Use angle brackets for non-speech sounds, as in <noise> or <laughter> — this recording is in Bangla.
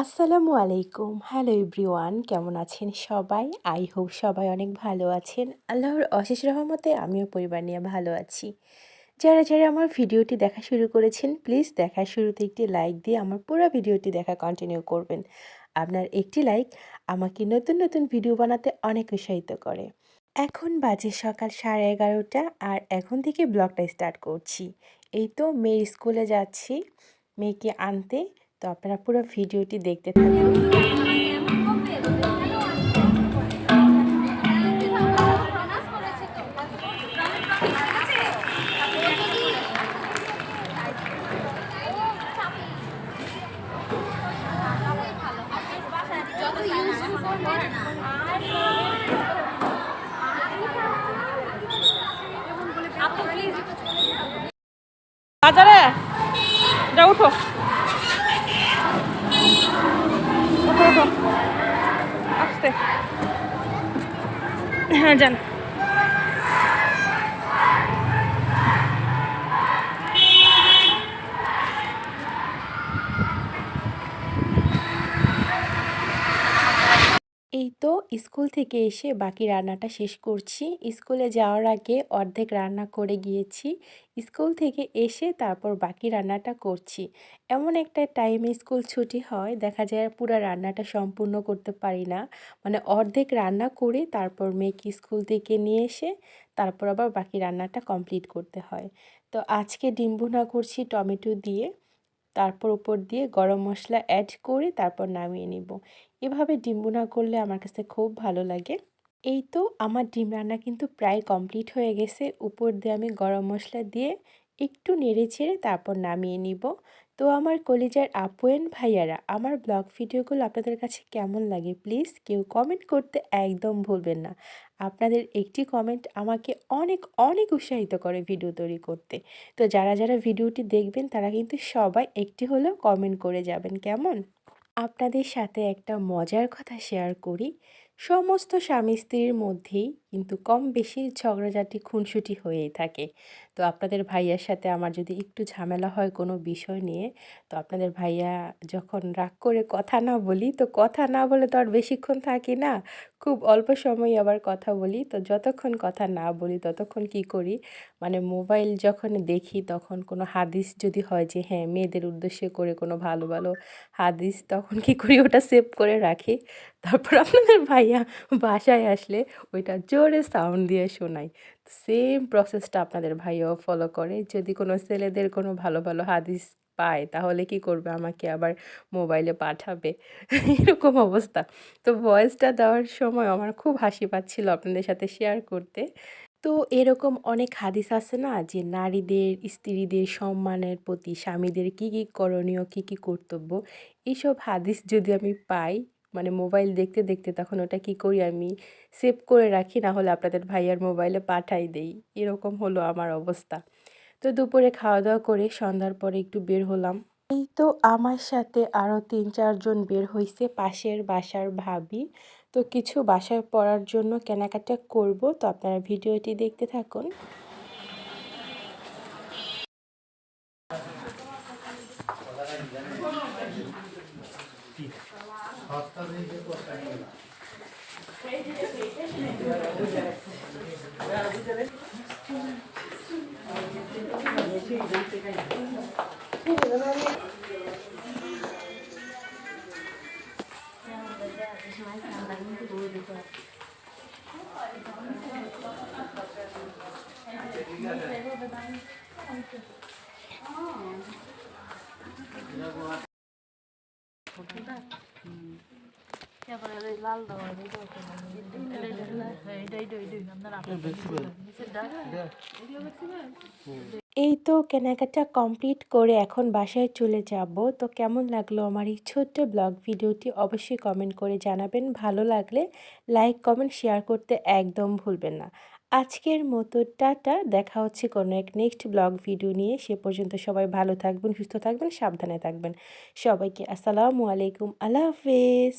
আসসালামু আলাইকুম। হ্যালো এভরিওয়ান কেমন আছেন সবাই? আই হোপ সবাই অনেক ভালো আছেন। আল্লাহর অশেষ রহমতে আমিও পরিবার নিয়ে ভালো আছি। যারা যারা আমার ভিডিওটি দেখা শুরু করেছেন প্লিজ দেখা শুরুতে একটি লাইক দিয়ে আমার পুরো ভিডিওটি দেখা কন্টিনিউ করবেন। আপনার একটি লাইক আমাকে নতুন নতুন ভিডিও বানাতে অনেক উৎসাহিত করে। এখন বাজে সকাল সাড়ে এগারোটা আর এখন থেকে ব্লগটা স্টার্ট করছি। এই তো মেয়ের স্কুলে যাচ্ছি। মেয়েকে আনতে তো আপনারা পুরো ভিডিওটি দেখতে থাকুন। বাজারে? যা উঠো। হ্যাঁ যান। এই তো স্কুল থেকে এসে বাকি রান্নাটা শেষ করছি। স্কুলে যাওয়ার আগে অর্ধেক রান্না করে গিয়েছি। স্কুল থেকে এসে তারপর বাকি রান্নাটা করছি। এমন একটা টাইমে স্কুল ছুটি হয়, দেখা যায় পুরো রান্নাটা সম্পূর্ণ করতে পারি না। মানে অর্ধেক রান্না করে তারপর মেয়েকে স্কুল থেকে নিয়ে এসে তারপর আবার বাকি রান্নাটা কমপ্লিট করতে হয়। তো আজকে ডিম ভুনা করছি টমেটো দিয়ে। তারপর উপর দিয়ে গরম মশলা অ্যাড করে তারপর নামিয়ে নিব। এভাবে ডিম বোনা করলে আমার কাছে খুব ভালো লাগে। এই তো আমার ডিম রান্না কিন্তু প্রায় কমপ্লিট হয়ে গেছে। উপর দিয়ে আমি গরম মশলা দিয়ে একটু নেড়ে ছেড়ে তারপর নামিয়ে নিব। তো আমার কলিজার আপুয়েন ভাইয়ারা, আমার ব্লগ ভিডিওগুলো আপনাদের কাছে কেমন লাগে প্লিজ কেউ কমেন্ট করতে একদম ভুলবেন না। আপনাদের একটি কমেন্ট আমাকে অনেক অনেক উৎসাহিত করে ভিডিও তৈরি করতে। তো যারা যারা ভিডিওটি দেখবেন তারা কিন্তু সবাই একটি হলেও কমেন্ট করে যাবেন, কেমন? আপনাদের সাথে একটা মজার কথা শেয়ার করি। সমস্ত স্বামী স্ত্রীর মধ্যেই কিন্তু কম বেশি ঝগড়াঝাটি, খুনসুটি হয়েই থাকে। তো আপনাদের ভাইয়ার সাথে আমার যদি একটু ঝামেলা হয় কোনো বিষয় নিয়ে, তো আপনাদের ভাইয়া যখন রাগ করে কথা না বলি, তো কথা না বলে তো আর বেশিক্ষণ থাকি না। খুব অল্প সময় আবার কথা বলি। তো যতক্ষণ কথা না বলি, ততক্ষণ কি করি? মানে মোবাইল যখন দেখি, তখন কোনো হাদিস যদি হয় যে হ্যাঁ মেয়েদের উদ্দেশ্যে করে কোনো ভালো ভালো হাদিস, তখন কি করি? ওটা সেভ করে রাখি। তারপর আপনাদের ভাইয়া বাসায় আসলে ওইটা জোরে সাউন্ড দিয়ে শোনাই। সেম প্রসেসটা আপনাদের ভাইয়াও ফলো করে। যদি কোনো ছেলেদের কোনো ভালো ভালো হাদিস পায়, তাহলে কি করবে? আমাকে আবার মোবাইলে পাঠাবে। <laughs> এরকম অবস্থা। তো ভয়েসটা দেওয়ার সময় আমার খুব হাসি পাচ্ছিল আপনাদের সাথে শেয়ার করতে। তো এরকম অনেক হাদিস আছে না? যে নারীদের, স্ত্রীদের সম্মানের প্রতি স্বামীদের কী কী করণীয়, কী কী কর্তব্য? এইসব হাদিস যদি আমি পাই মানে মোবাইল দেখতে দেখতে তখন ওটা কি করি আমি? সেভ করে রাখি, না হলে আপনাদের ভাইয়ার মোবাইলে পাঠাই দেই। এরকম হলো আমার অবস্থা। তো দুপুরে খাওয়া দাওয়া করে সন্ধ্যার পরে একটু বের হলাম। এই তো আমার সাথে আরও তিন চারজন বের হয়েছে পাশের বাসার ভাবি। তো কিছু বাসায় পড়ার জন্য কেনাকাটা করব। তো আপনারা ভিডিওটি দেখতে থাকুন। 그러고 এই তো কেনাকাটা কমপ্লিট করে এখন বাসায় চলে যাব। তো কেমন লাগল আমার এই ছোট্ট ব্লগ ভিডিওটি অবশ্যই কমেন্ট করে জানাবেন। ভালো লাগলে লাইক কমেন্ট শেয়ার করতে একদম ভুলবেন না। আজকের মতো টাটা। দেখা হচ্ছে কোনো এক নেক্সট ব্লগ ভিডিও নিয়ে। সে পর্যন্ত সবাই ভালো থাকবেন, সুস্থ থাকবেন, সাবধানে থাকবেন। সবাইকে আসসালামু আলাইকুম। আল্লাহ হাফেজ।